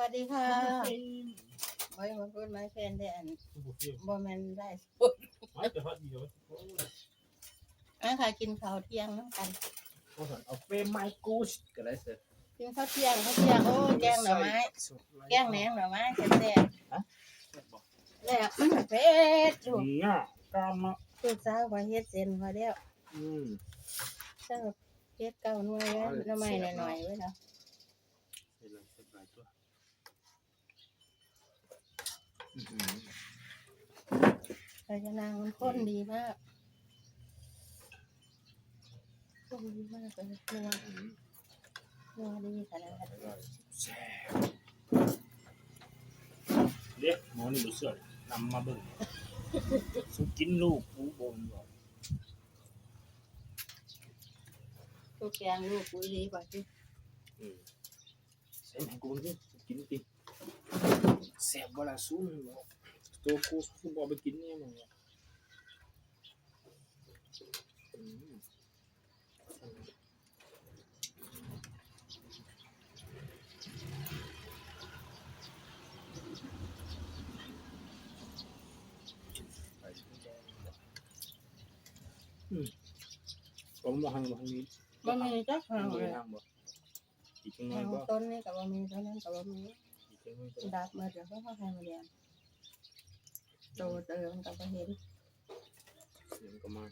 วัสดีค่ะบอยมาพูดไม้แฟนได้อันบอแมนได้ไม่แต่ว่าเดียวอะค่ะกินข้าวเที่ยงน้ำกันเอาเฟรมไม้กูชก็ได้เสร็จกินข้าวเที่ยงข้าวเที่ยงโอ้แกงหน่อไม้แกงแหนงหน่อไม้แซ่บๆแล้วมันเผ็ดอยู่เนี่ยการมาลูกสาวพอเฮ็ดเสร็จพอแล้วอืมเจ้าเฮ็ดเก้าหน่วยแล้วหน่อไม้หน่อยๆไว้แล้วเสร็จแล้วเสร็จหลายตัว เราจะนางมันข้นดีมากข้นดีมากเลยนัวนัวดีขนาดนั้นเด็กหมอนี่รู้สึกนำมาเบิ่งสุกินลูกกูบนบอกตัวแกงลูกปุ้ยดีกว่าที่อืมเส้นให้กูกินกินติ แซ่บเวลาสู้บอกตัวกูสู้บอกไปกินเนี่ยมึงอืมผมมาทางทางนี้บะหมี่จักห่างทางเลยทางบ่อีกจังไงห่างบ่ต้นนี่กับบะหมี่ต้นนั้นกับบะหมี่ อีกจังไงบ่ดับมาเดี๋ยวเขาเข้าใครมาเรียนโตเติมกับเห็นเสียงก็มา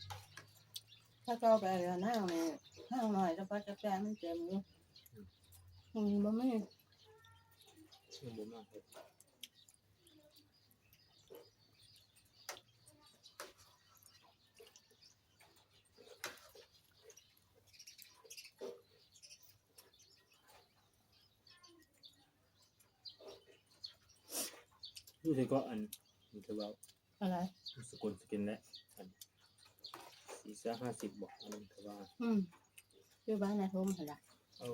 ถ้าเขาไปเรือนั่งเนี่ยห้างหน่อยจะพัดจะแปลมันเต็มอยู่อืมบะหมี่เสียงบ่มาเฮ็ ดดูสิก็อันมันจะว่าอะไร สกุลสกินและอันสี่สิบห้าสิบบอกอันนั้นก็ว่าอืมอยู่บ้านนายทมเหรอเอ้า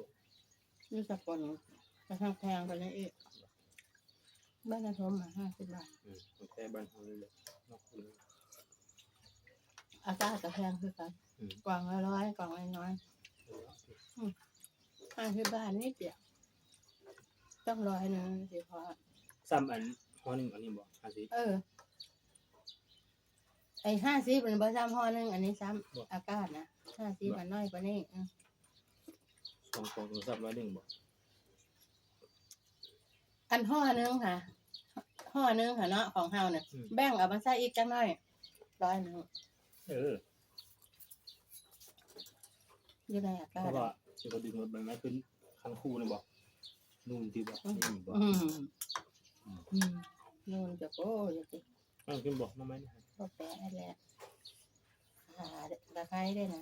อยู่สกลกระทั่งแพงไปเลยอีกบ้านนายทมอะห้าสิบบาทอืมมันแค่บ้านเฮาเลยแหละนอกคุณอากาศก็แพงคือกันอืมกล่องละร้อยกล่องละน้อยห้าสิบบาทนิดเดียวต้องร้อยหนึงสิพอซ้ำอัน หัวหนึ่งอันนี้บอกห้าสิบ เออ ไอ้ห้าสิบเป็นบะซ้ำห่อหนึงอันนี้ซ้บ่ำอากาศนะห้าสิบมันน้อยกว่านี้อืมสองกล่องโทรศัพท์ร้อยหนึ่งบอกอันห่อหนึงค่ะห่อหนึงค่ะเนาะของเฮาเนี่ยแบ่งเอามาใส่อีกจังน้อยร้อยหนึงเอออยู่ในอากาเพศราะว่าจะเขาดึงรถใบไม้ขึ้นคันคู่นี่บอกนู่นที่บอกนี่บอกอืมอืม นู่นจะโอ้ยจะนั่นขึ้นบอกน้ำไม้นี่ก็แปะให้แล้วหาตะไคร้ได้นะ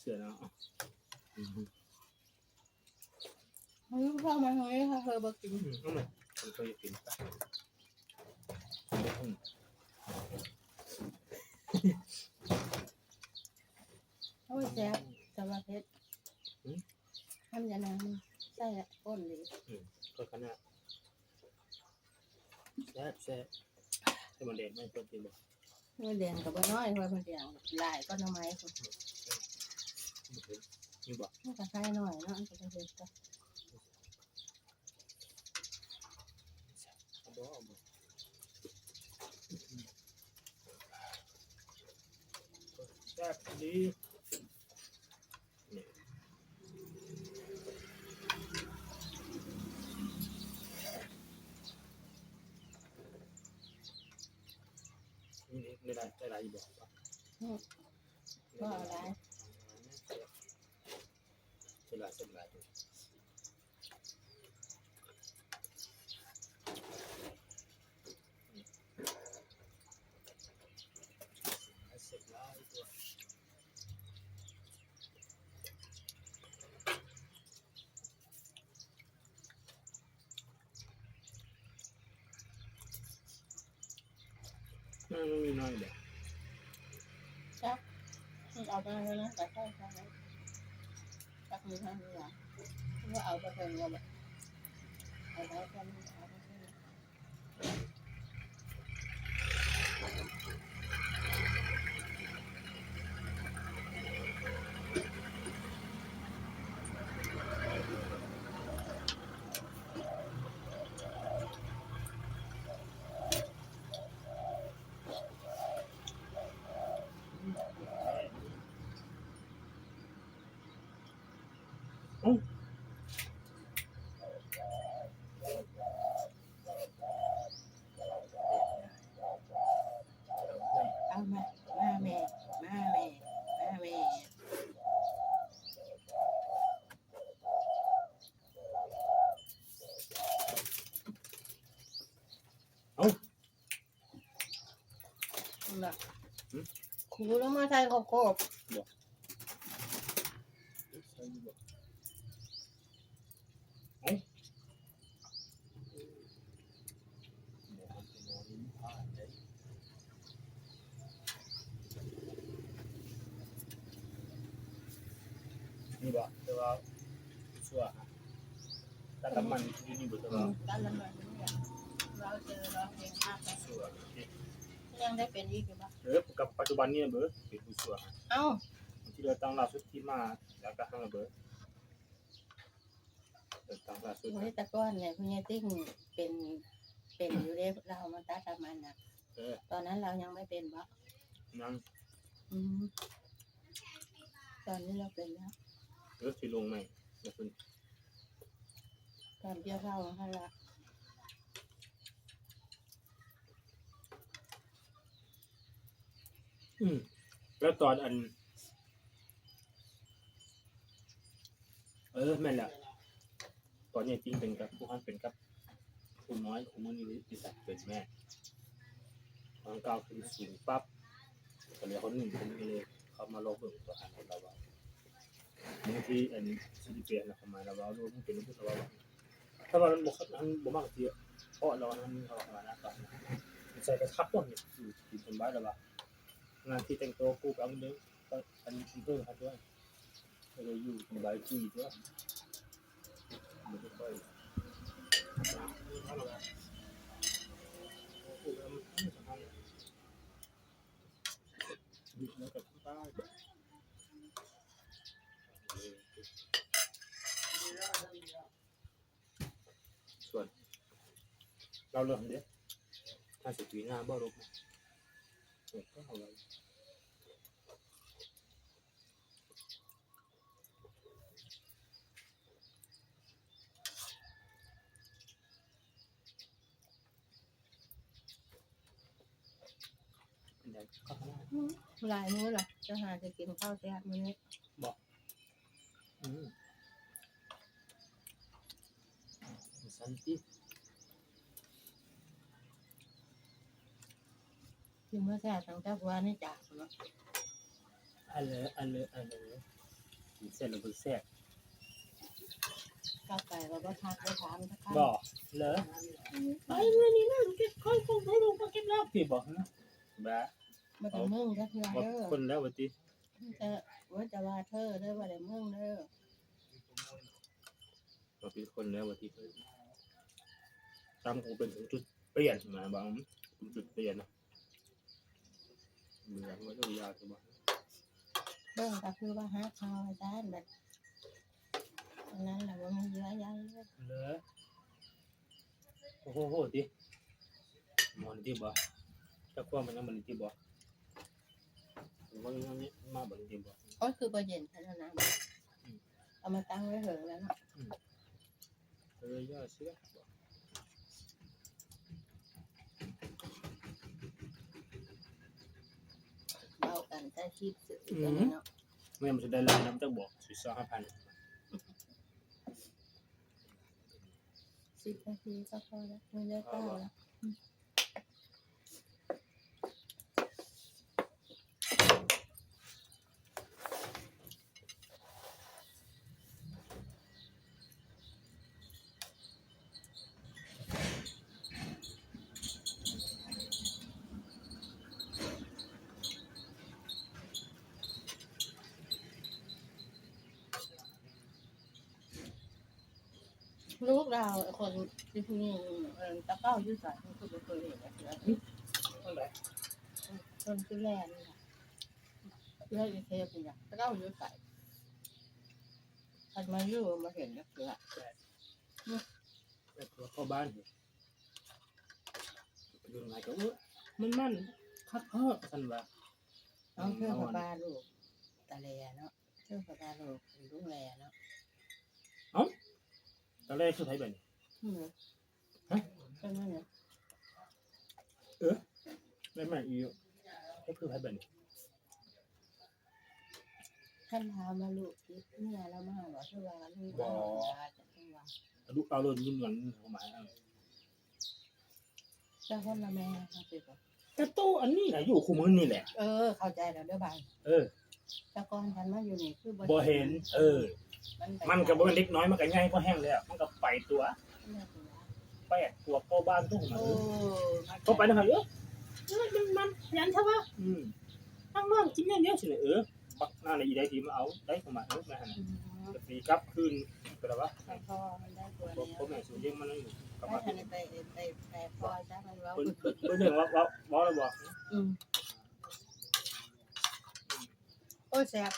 เสือแล้วอืมเฮ้ยพ่อมาเฮ้ยค่ะเธอบอกกินอืมเอาไหมผมเคยกินปะอืมโอ้ยแซ่บสำหรับเพชรทำยานางใส่ละก้นดีก็ขนาด แซ่บแซ่บให้มันเด็ดไม่เพิ่มกินบอกเมื่อเดือนกับบ่น้อยเพราะมันเดียวหลายก็ทำไมคนนี่บอกมันก็ใส่หน่อยเนาะอันก็จะเป็นก็เอาบอกเอาบอกแซ่บดีนี่นี่ไม่ได้ได้ไรบอกว่า ก็เอาหลาย เวลาเสร็จแล้วเสร็จแล้วตัวมันมีน้อยเดียวเอาไปเลยนะแต่ใส่ใส่ตักมือางนี้หรอว่าเอาไปเพิ่มว่าแบบเอาไปกันเอาไปเพิ่ม น่ะหืมครูแล้วมาใช้ข้าวโคบใส่อยู่บ่เอ้าบ่เอาไปนอนนี่พลาดเด้นี่บ่แต่ว่าชั่วฮะแต่น้ำมันอยู่นี่บ่แต่ว่าการละเมิดเนี่ยเราเจอเราเพลงภาพไปชั่วโอเค ยังได้เป็นอีกหรือเปล่าเออกับปัจจุบันนี่เบ้อเป็นผู้ชั่วฮะเอ้าที่เราตั้งล่าสุดที่มาจากกระทั่งระเบิดเดินตั้งล่าสุดโอ้ยแต่ก้อนเนี่ยคุณยายติ้งเป็นเป็นอยู่เด้เรามาตัดทำมันนะเออตอนนั้นเรายังไม่เป็นปะนั่งอืมตอนนี้เราเป็นแล้วเออที่ลงใหม่เดี๋ยวคุณตอนเดียวเราของเราละ อืมแล้วตอนอัน เออแม่นละตอนนี้จริงเป็นกับผู้ฮันเป็นกับคุณน้อยของมือนี้ที่สัตว์เป็นแม่ตอนก้าวขึ้นสูงปั๊บก็เลยเขาหนึ่งคนนี้เลยเขามาลองเบิ่งตัวหันเราว่าบางทีอันสิริเปลี่ยนนะเขามาเราว่ารู้มันเป็นผู้สาวว่าถ้าว่ามันบกมันบ่มากทีเพราะเราอันนั้นเขามาน้าตอนใส่กระทับต้นเนี่ยอยู่ที่ต้นไม้แล้วว่า งานที่แต่งตัวกูกับอันนี้ก็อันนี้เพิ่มครับด้วยก็เลยอยู่สบายที่ด้วยไม่ค่อยแล้วก็ใต้ส่วน เราเริ่มเดี๋ยวถ้าสิบปีหน้าบ่รบนะเออก็เอาไว้ ป็นไงก็ทำได้หลายมื้อหรอจะหาจะกินข้าวแซ่บมื้อนี้อืมสันติกินเมื่อแซ่บตั้งแต่วันนี้จากเนาะอันเลยอันเลยอันเลยมีเส้นระเบิดแทรกกลับไปเราก็ทักไปถามสักครั้งบอกเหรอไอ้เมื่อนี้นะเก็บค่อยคงให้ลงมาเก็บแล้วพี่บอกนะบ้า มาแต่มึงก็คือบอกเด้อคนแล้ววันที่จะว่าจะว่าเธอเด้อว่าแต่มึงเด้อบอกเป็นคนแล้ววันที่ตามคงเป็นถึงจุดเปลี่ยนมาบางเป็นจุดเปลี่ยนนะเหมือนว่าต้องยาวใช่ไหมเบิ่งก็คือว่าหาข้าวอาจารย์แบบอันนั้นแหละว่ามันเยอะแยะเลยเหรอโอ้โหโหดิมอนที่บ่ถ้าความมันยังมันที่บ่ มันยังนี่มาบ่ที่บ่ก็คือประเด็นเท่านั้นนะเอามาตั้งไว้เหิงแล้วเนาะเออย่าเสียบ่เบากันใช้ชีพสื่อกันเนาะแม่มันจะได้รับน้ำจากบ่สิสองห้าพันสิบนาทีก็พอแล้วไม่ได้ต้าแล้ว ลูกเราคนที่พูดนี่เออตะเก้ายืดสายมันคือไม่เคยเห็นนะเสือเท่าไหร่คนที่แลนนี่ค่ะเลือดอีเทปเป็นอย่างตะเก้ายืดสายทันมาอยู่มาเห็นนะเสือแต่ตัวเข้าบ้านอยู่อยู่ไหนก็เออมันมันคักเฮาะซั่นว่าน้องเชื่อกับบ้านลูกตาแลเนาะเชื่อกับบ้านลูกลูกแลเนาะ ตอนแรกคือไผแบบนี้อืมฮะใช่ไหมเนี่ยได้มาอีกก็คือไผแบบนี้ท่านถามมาลูกที่เนี่ยเรามาบอกที่ว่าลูกว่าจะต้องว่าลูกเอาโลดยิ้มหลังเข้ามาเอาเจ้าคนละแม่เขาไปบอกกระโตอันนี้นะอยู่คู่มือนี่แหละ เออ เข้าใจแล้วเด้อบางเออ แต่ก่อนฉันมาอยู่นี่คือบ่เห็น เออ มันก็บ่เป็นเล็กน้อยมันก็ใหญ่พอแห้งแล้ว มันก็ไปตัวแปดตัวเข้าบ้านตุ้งมาโอ้เข้าไปนะครับเออเออมันมันยันใช่ปะอืมทั้งน้องกินอย่างเดียวสิเลยเออบักหน้าในอีได้ทีมาเอาได้เข้ามาเออมาหันจะตีกลับคืนก็แล้ววะให้พ่อมันได้ตัวบ่เนี้บ่แม่สูงยังมันอยู่กลับให้มาทันไปไปไปพ่อจ้ามันว่าเพิ่นเพิ่นเพิ่นเรื่องว่าว่าว่าแล้วบอกอืมโอ้แซ่บ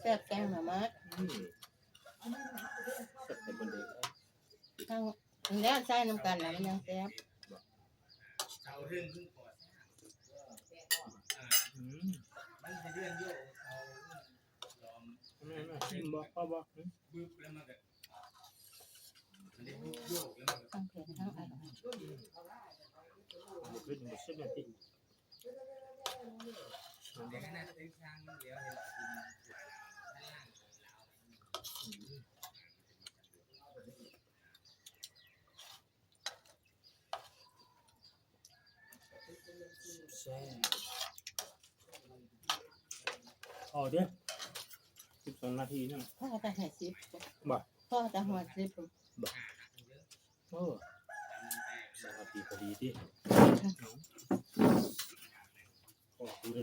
แซ่บแกงหน่อไม้อืมสักแต่บนเด็กทั้งแล้วใส่น้ำกันแล้วมันยังแซ่บเอาเรื่องขึ้นก่อนอืมมันจะเรื่องโยกเอาลอมแม่แม่ชิมบ่พ่อบ่อืมบึ้บแล้วมันก็มันได้บึ้บโยกแล้วมันก็ทั้งเผ็ดทั้งอร่อยบ่ขึ้นบ่เสียแม่ติมันแต่บ่ก็น่าจะเป็นทางเดียวเห็นกิน แซ่บอ๋อเด้อ12นาทีนึงพ่อจะให้ซิปบ่พ่อจะหัวซิปโอ้สวัสดีพอดีดิโอ้ดูดิ